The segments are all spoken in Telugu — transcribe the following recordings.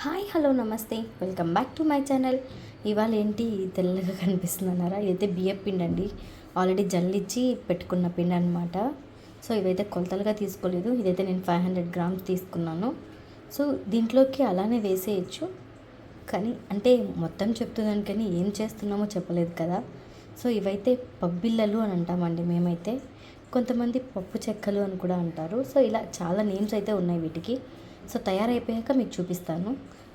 హాయ్ హలో నమస్తే. Welcome back to my channel ఇవాళ ఏంటి తెల్లగా కనిపిస్తుందన్నారా ఇదైతే బియ్యం పిండి అండి ఆల్రెడీ జల్లిచ్చి పెట్టుకున్న పిండి అనమాట సో ఇవైతే కొలతలుగా తీసుకోలేదు. ఇదైతే నేను ఫైవ్ హండ్రెడ్ గ్రామ్స్ తీసుకున్నాను. సో దీంట్లోకి అలానే వేసేయచ్చు. కానీ అంటే మొత్తం చెప్తున్నాను కానీ ఏం చేస్తున్నామో చెప్పలేదు కదా. సో ఇవైతే పబ్బిళ్ళలు అని అంటామండి మేమైతే. కొంతమంది పప్పు చెక్కలు అని కూడా అంటారు. సో ఇలా చాలా నేమ్స్ అయితే ఉన్నాయి వీటికి. సో తయారైపోయాక మీకు చూపిస్తాను.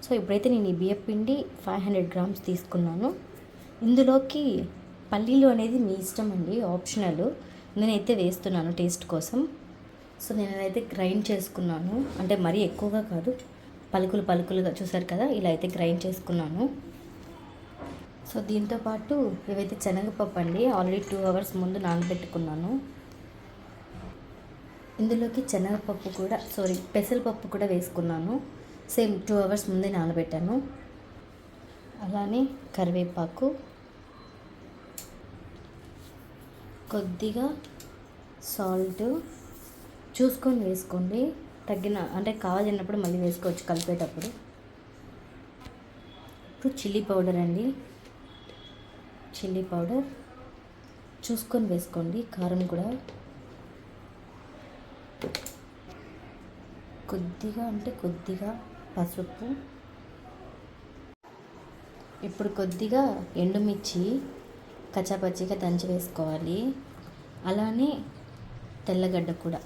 సో ఇప్పుడైతే నేను ఈ బియ్యం పిండి ఫైవ్ హండ్రెడ్ గ్రామ్స్ తీసుకున్నాను. ఇందులోకి పల్లీలు అనేది మీ ఇష్టం అండి ఆప్షనల్. నేనైతే వేస్తున్నాను టేస్ట్ కోసం. సో నేనైతే గ్రైండ్ చేసుకున్నాను. అంటే మరీ ఎక్కువగా కాదు పలుకులు పలుకులుగా చూసారు కదా ఇలా అయితే గ్రైండ్ చేసుకున్నాను. సో దీంతో పాటు ఇవైతే శనగపప్పు అండి ఆల్రెడీ టూ అవర్స్ ముందు నానబెట్టుకున్నాను. ఇందులోకి శనగపప్పు కూడా సారీ పెసరపప్పు కూడా వేసుకున్నాను. సేమ్ టూ అవర్స్ ముందే నానబెట్టాను. అలానే కరివేపాకు. కొద్దిగా సాల్ట్. చూసుకొని వేసుకోండి. తగ్గిన అంటే కావాలన్నప్పుడు మళ్ళీ వేసుకోవచ్చు కలిపేటప్పుడు. ఇప్పుడు చిల్లీ పౌడర్ అండి. Chilli powder. చూసుకొని వేసుకోండి. కారం కూడా. కొద్దిగా అంటే కొద్దిగా పసుపు. ఇప్పుడు కొద్దిగా ఎండుమిర్చి కచ్చాపచ్చిగా దంచి వేసుకోవాలి. అలానే తెల్లగడ్డ కూడా.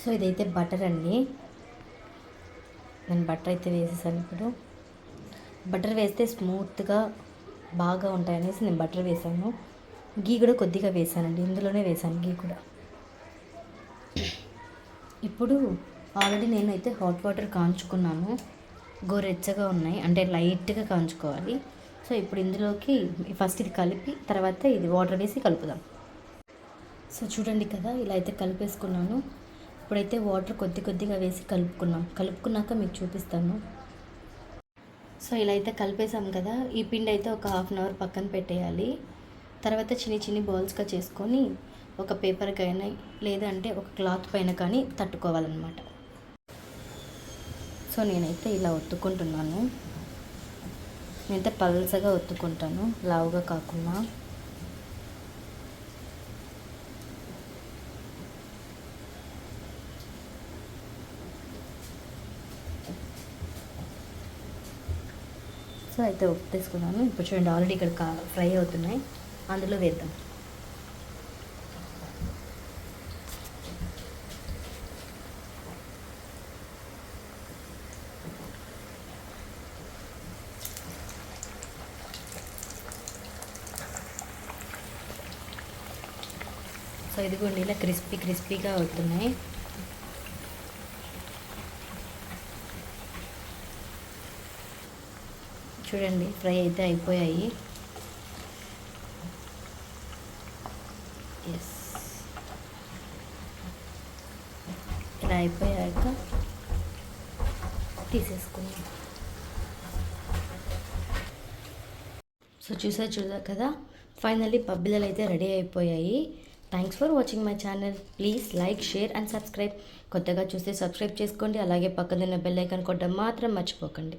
సో ఇదైతే బటర్ అండి. నేను బటర్ అయితే వేసేసాను ఇప్పుడు. బటర్ వేస్తే స్మూత్గా బాగా ఉంటాయనేసి నేను బటర్ వేసాను. గీ కూడా కొద్దిగా వేసానండి ఇందులోనే వేసాను గీ కూడా. ఇప్పుడు ఆల్రెడీ నేనైతే హాట్ వాటర్ కాంచుకున్నాను. గోరెచ్చగా ఉన్నాయి. అంటే లైట్గా కాంచుకోవాలి. సో ఇప్పుడు ఇందులోకి ఫస్ట్ ఇది కలిపి తర్వాత ఇది వాటర్ వేసి కలుపుదాం. సో చూడండి కదా ఇలా అయితే కలిపేసుకున్నాను. ఇప్పుడైతే వాటర్ కొద్ది కొద్దిగా వేసి కలుపుకున్నాం. కలుపుకున్నాక మీకు చూపిస్తాను. సో ఇలా అయితే కలిపేసాం కదా. ఈ పిండి అయితే ఒక హాఫ్ అన్ అవర్ పక్కన పెట్టేయాలి. తర్వాత చిన్ని చిన్ని బాల్స్గా చేసుకొని ఒక పేపర్ కానీ లేదంటే ఒక క్లాత్ పైన కానీ తట్టుకోవాలన్నమాట. సో నేనైతే ఇలా ఒత్తుకుంటున్నాను. నేనైతే పల్సగా ఒత్తుకుంటాను లావుగా కాకుండా. సో అయితే ఒత్తేసుకున్నాను. ఇప్పుడు చూడండి ఆల్రెడీ ఇక్కడ కా ఫ్రై అవుతున్నాయి. అందులో వేద్దాం. సో ఇదిగోండి ఇలా క్రిస్పీ క్రిస్పీగా అవుతున్నాయి. చూడండి ఫ్రై అయితే అయిపోయాయి. ఎస్ ఇలా అయిపోయాక తీసేసుకున్నాం సో చూసా చూసా కదా. ఫైనల్లీ పబ్బిలలు అయితే రెడీ అయిపోయాయి. Thanks for watching my channel please like share and subscribe కొత్తగా చూస్తే సబ్స్క్రైబ్ చేసుకోండి. అలాగే పక్కన బెల్ ఐకాన్ కొట్టడం మాత్రం మర్చిపోకండి.